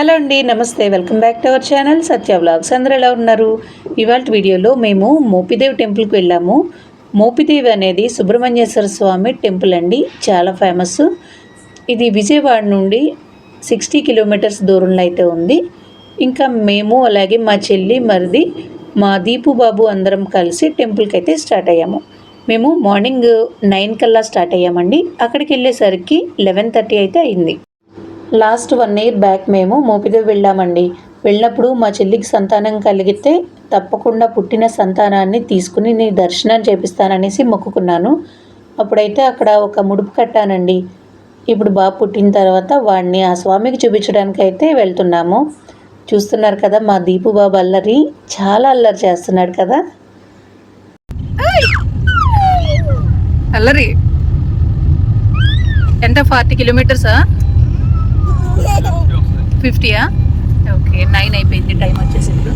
Hello అండి నమస్తే. Welcome back to our channel Satya vlogs అందరూ ఎలా ఉన్నారు? ఇవాళ వీడియోలో మేము మోపిదేవ్ టెంపుల్కి వెళ్ళాము. మోపిదేవి అనేది సుబ్రహ్మణ్యేశ్వర స్వామి టెంపుల్ అండి. చాలా ఫేమస్ ఇది విజయవాడ నుండి సిక్స్టీ కిలోమీటర్స్ దూరంలో అయితే ఉంది. ఇంకా మేము అలాగే మా చెల్లి మరిది మా దీపు బాబు అందరం కలిసి టెంపుల్కి అయితే స్టార్ట్ అయ్యాము. మేము మార్నింగ్ నైన్ కల్లా స్టార్ట్ అయ్యామండి. అక్కడికి వెళ్ళేసరికి లెవెన్ థర్టీ అయితే అయింది. లాస్ట్ వన్ ఇయర్ బ్యాక్ మేము మోపిదేవి వెళ్ళామండి. వెళ్ళినప్పుడు మా చెల్లికి సంతానం కలిగితే తప్పకుండా పుట్టిన సంతానాన్ని తీసుకుని నీ దర్శనం చేపిస్తాననేసి మొక్కుకున్నాను. అప్పుడైతే అక్కడ ఒక ముడుపు కట్టానండి. ఇప్పుడు బాబు పుట్టిన తర్వాత వాడిని ఆ స్వామికి చూపించడానికి అయితే వెళ్తున్నాము. చూస్తున్నారు కదా మా దీపు బాబు అల్లరి. చాలా అల్లరి చేస్తున్నాడు కదా. అల్లరి. ఎంత ఫార్టీ కిలోమీటర్సా? ఫిఫ్టీయా? ఓకే నైన్ అయిపోయింది టైం వచ్చేసి ఇప్పుడు.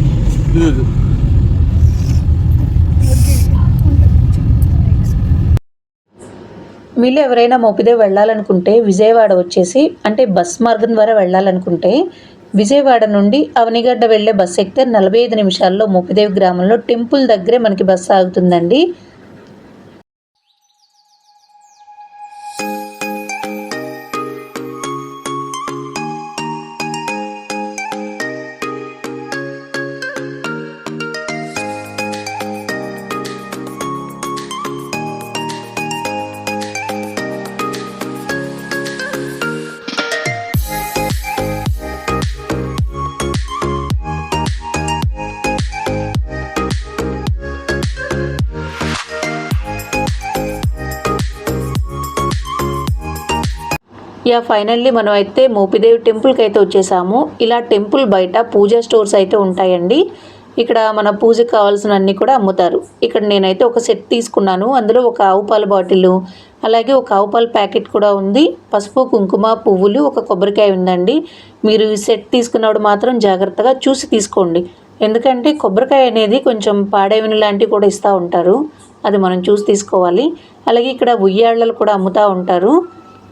మీరు ఎవరైనా మోపిదే వెళ్ళాలనుకుంటే విజయవాడ వచ్చేసి అంటే బస్ మార్గం ద్వారా వెళ్ళాలనుకుంటే విజయవాడ నుండి అవనిగడ్డ వెళ్ళే బస్సు ఎక్కితే నలభై ఐదు నిమిషాల్లో మోపిదేవి గ్రామంలో టెంపుల్ దగ్గరే మనకి బస్సు ఆగుతుందండి. యా ఫైనల్లీ మనం అయితే మోపిదేవి టెంపుల్కి అయితే వచ్చేసాము. ఇలా టెంపుల్ బయట పూజా స్టోర్స్ అయితే ఉంటాయండి. ఇక్కడ మన పూజకు కావాల్సిన అన్నీ కూడా అమ్ముతారు. ఇక్కడ నేనైతే ఒక సెట్ తీసుకున్నాను. అందులో ఒక ఆవు పాల బాటిల్ అలాగే ఒక ఆవు పాల ప్యాకెట్ కూడా ఉంది. పసుపు కుంకుమ పువ్వులు ఒక కొబ్బరికాయ ఉందండి. మీరు ఈ సెట్ తీసుకున్నప్పుడు మాత్రం జాగ్రత్తగా చూసి తీసుకోండి. ఎందుకంటే కొబ్బరికాయ అనేది కొంచెం పాడైన లాంటివి కూడా ఇస్తూ ఉంటారు. అది మనం చూసి తీసుకోవాలి. అలాగే ఇక్కడ ఉయ్యాళ్ళలు కూడా అమ్ముతూ ఉంటారు.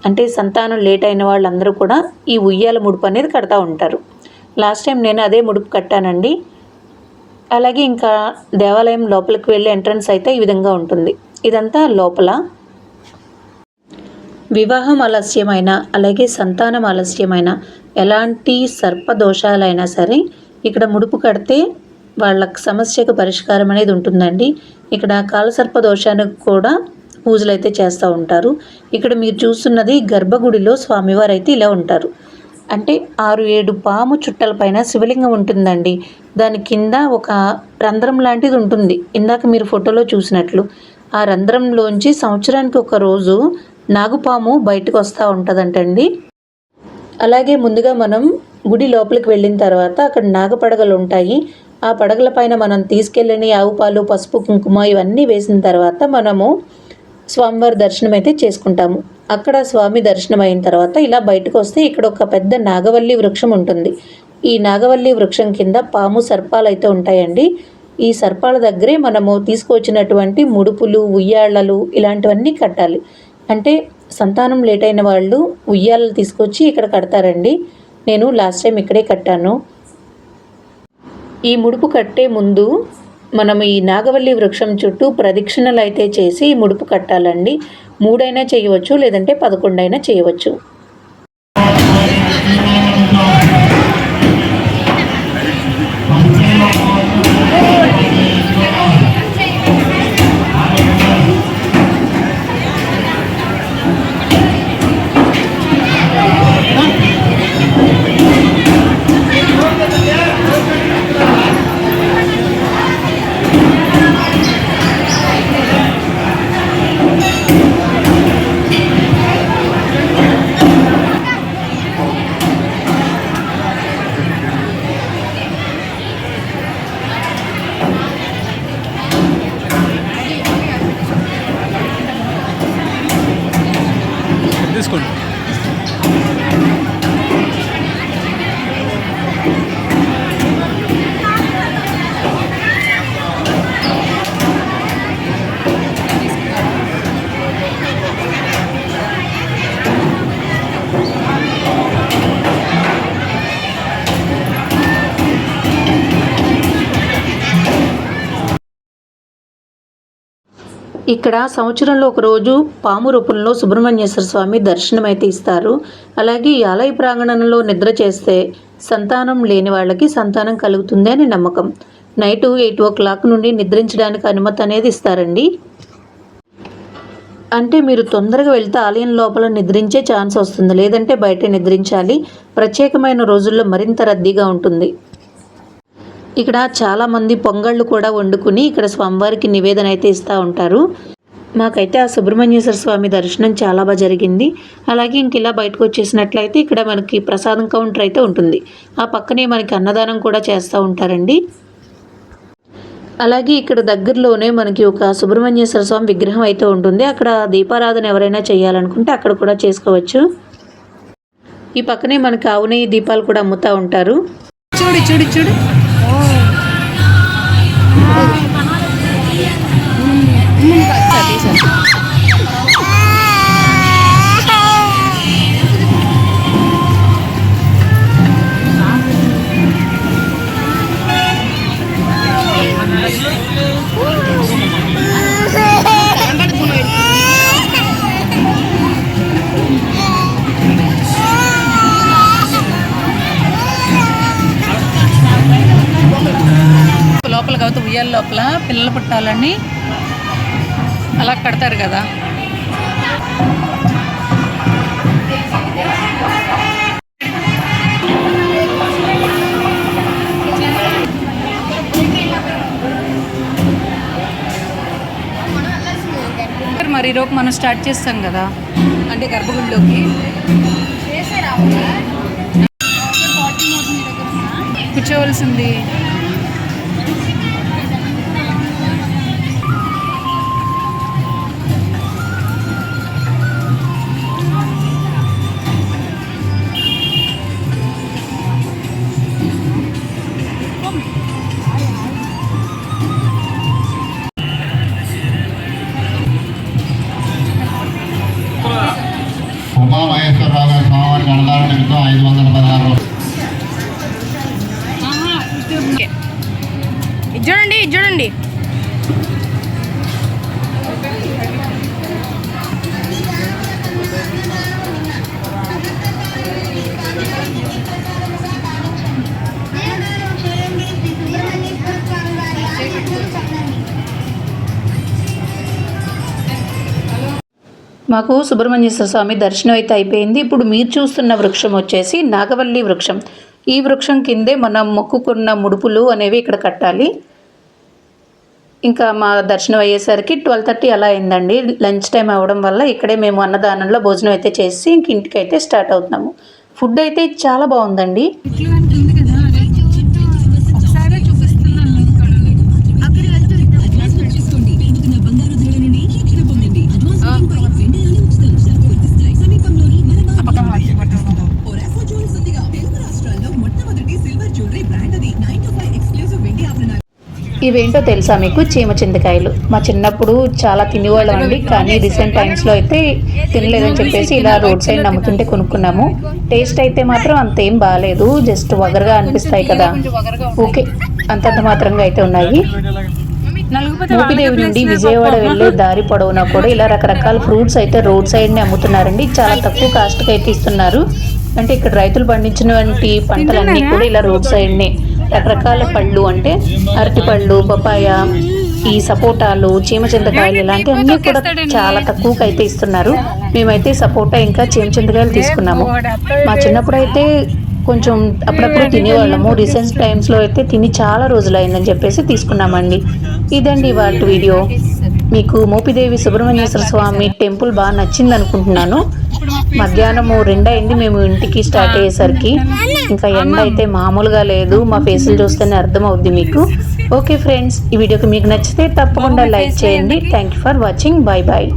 అంటే సంతానం లేట్ అయిన వాళ్ళందరూ కూడా ఈ ఉయ్యాల ముడుపు అనేది కడతా ఉంటారు. లాస్ట్ టైం నేను అదే ముడుపు కట్టానండి. అలాగే ఇంకా దేవాలయం లోపలికి వెళ్ళే ఎంట్రన్స్ అయితే ఈ విధంగా ఉంటుంది. ఇదంతా లోపల వివాహం ఆలస్యమైన అలాగే సంతానం ఆలస్యమైన ఎలాంటి సర్పదోషాలైనా సరే ఇక్కడ ముడుపు కడితే వాళ్ళ సమస్యకు పరిష్కారం అనేది ఉంటుందండి. ఇక్కడ కాలసర్ప దోషానికి కూడా పూజలు అయితే చేస్తూ ఉంటారు. ఇక్కడ మీరు చూస్తున్నది గర్భగుడిలో స్వామివారు అయితే ఇలా ఉంటారు. అంటే ఆరు ఏడు పాము చుట్టల పైన శివలింగం ఉంటుందండి. దాని కింద ఒక రంధ్రం లాంటిది ఉంటుంది. ఇందాక మీరు ఫోటోలో చూసినట్లు ఆ రంధ్రంలోంచి సంవత్సరానికి ఒక రోజు నాగుపాము బయటకు వస్తూ ఉంటుందంటండి. అలాగే ముందుగా మనం గుడి లోపలికి వెళ్ళిన తర్వాత అక్కడ నాగపడగలు ఉంటాయి. ఆ పడగల పైన మనం తీసుకెళ్ళని ఆవు పాలు పసుపు కుంకుమ ఇవన్నీ వేసిన తర్వాత మనము స్వామివారి దర్శనం అయితే చేసుకుంటాము. అక్కడ స్వామి దర్శనం అయిన తర్వాత ఇలా బయటకు వస్తే ఇక్కడ ఒక పెద్ద నాగవల్లి వృక్షం ఉంటుంది. ఈ నాగవల్లి వృక్షం కింద పాము సర్పాలు అయితే ఉంటాయండి. ఈ సర్పాల దగ్గరే మనము తీసుకొచ్చినటువంటి ముడుపులు ఉయ్యాళ్ళలు ఇలాంటివన్నీ కట్టాలి. అంటే సంతానం లేట్ అయిన వాళ్ళు ఉయ్యాలలు తీసుకొచ్చి ఇక్కడ కడతారండి. నేను లాస్ట్ టైం ఇక్కడే కట్టాను. ఈ ముడుపు కట్టే ముందు మనం ఈ నాగవల్లి వృక్షం చుట్టూ ప్రదక్షిణలు అయితే చేసి ముడుపు కట్టాలండి. మూడైనా చేయవచ్చు లేదంటే పదకొండైనా చేయవచ్చు. ఇక్కడ సంవత్సరంలో ఒక రోజు పాము రూపంలో సుబ్రహ్మణ్యేశ్వర స్వామి దర్శనం అయితే ఇస్తారు. అలాగే ఈ ఆలయ ప్రాంగణంలో నిద్ర చేస్తే సంతానం లేని వాళ్ళకి సంతానం కలుగుతుంది అని నమ్మకం. నైట్ ఎయిట్ ఓ క్లాక్ నుండి నిద్రించడానికి అనుమతి అనేది ఇస్తారండి. అంటే మీరు తొందరగా వెళ్తే ఆలయం లోపల నిద్రించే ఛాన్స్ వస్తుంది. లేదంటే బయట నిద్రించాలి. ప్రత్యేకమైన రోజుల్లో మరింత రద్దీగా ఉంటుంది. ఇక్కడ చాలామంది పొంగళ్ళు కూడా వండుకుని ఇక్కడ స్వామివారికి నివేదన అయితే ఇస్తూ ఉంటారు. మాకైతే ఆ సుబ్రహ్మణ్యేశ్వర స్వామి దర్శనం చాలా బాగా జరిగింది. అలాగే ఇంక ఇలా బయటకు వచ్చేసినట్లయితే ఇక్కడ మనకి ప్రసాదం కౌంటర్ అయితే ఉంటుంది. ఆ పక్కనే మనకి అన్నదానం కూడా చేస్తూ ఉంటారండి. అలాగే ఇక్కడ దగ్గరలోనే మనకి ఒక సుబ్రహ్మణ్యేశ్వర స్వామి విగ్రహం అయితే ఉంటుంది. అక్కడ దీపారాధన ఎవరైనా చేయాలనుకుంటే అక్కడ కూడా చేసుకోవచ్చు. ఈ పక్కనే మనకి ఆవు నెయ్యి దీపాలు కూడా అమ్ముతూ ఉంటారు. చూడు చూడు చూడు. లోపల కాబట్టి ఉయ్యాల లోపల పిల్లలు పుట్టాలని అలా కడతారు కదా. మరి ఈరోజు మనం స్టార్ట్ చేస్తాం కదా. అంటే గర్భగుడిలోకి. కూర్చోవలసింది. ఇది చూడండి ఇది చూడండి. మాకు సుబ్రహ్మణ్యేశ్వర స్వామి దర్శనం అయితే అయిపోయింది. ఇప్పుడు మీరు చూస్తున్న వృక్షం వచ్చేసి నాగవల్లి వృక్షం. ఈ వృక్షం కిందే మనం మొక్కుకున్న ముడుపులు అనేవి ఇక్కడ కట్టాలి. ఇంకా మా దర్శనం అయ్యేసరికి ట్వెల్వ్ థర్టీ అలా అయిందండి. లంచ్ టైం అవ్వడం వల్ల ఇక్కడే మేము అన్నదానంలో భోజనం అయితే చేసి ఇంక ఇంటికి అయితే స్టార్ట్ అవుతున్నాము. ఫుడ్ అయితే చాలా బాగుందండి. ఇవేంటో తెలుసా మీకు? చీమ చింతకాయలు. మా చిన్నప్పుడు చాలా తినేవాళ్ళం అండి కానీ రీసెంట్ టైమ్స్లో అయితే తినలేదని చెప్పేసి ఇలా రోడ్ సైడ్ నమ్ముతుంటే కొనుక్కున్నాము. టేస్ట్ అయితే మాత్రం అంతేం బాగాలేదు జస్ట్ వగరగా అనిపిస్తాయి కదా. ఓకే అంతంత మాత్రంగా అయితే ఉన్నాయి. మోపిదేవి నుండి విజయవాడ వెళ్ళే దారి పొడవునా కూడా ఇలా రకరకాల ఫ్రూట్స్ అయితే రోడ్ సైడ్ని అమ్ముతున్నారండి. చాలా తక్కువ కాస్ట్కి అయితే ఇస్తున్నారు. అంటే ఇక్కడ రైతులు పండించినటువంటి పంటలన్నీ కూడా ఇలా రోడ్ సైడ్నే రకరకాల పళ్ళు అంటే అరటిపళ్ళు పపాయ ఈ సపోటాలు చీమ చింతకాయలు ఇలాంటివన్నీ కూడా చాలా తక్కువకి అయితే ఇస్తున్నారు. మేమైతే సపోటా ఇంకా చీమచింతకాయలు తీసుకున్నాము. మా చిన్నప్పుడు అయితే కొంచెం అప్పుడప్పుడు తినేవాళ్ళము. రీసెంట్ టైమ్స్లో అయితే తిని చాలా రోజులు అయిందని చెప్పేసి తీసుకున్నామండి. ఇదండి వాటి వీడియో. మీకు మోపిదేవి సుబ్రహ్మణ్యేశ్వర స్వామి టెంపుల్ బాగా నచ్చింది అనుకుంటున్నాను మధ్యాహ్నము రెండైంది మేము ఇంటికి స్టార్ట్ అయ్యేసరికి. ఇంకా ఎండ అయితే మామూలుగా లేదు మా ఫేసులు చూస్తేనే అర్థమవుద్ది మీకు. ఓకే ఫ్రెండ్స్ ఈ వీడియోకి మీకు నచ్చితే తప్పకుండా లైక్ చేయండి. Thank you for watching bye bye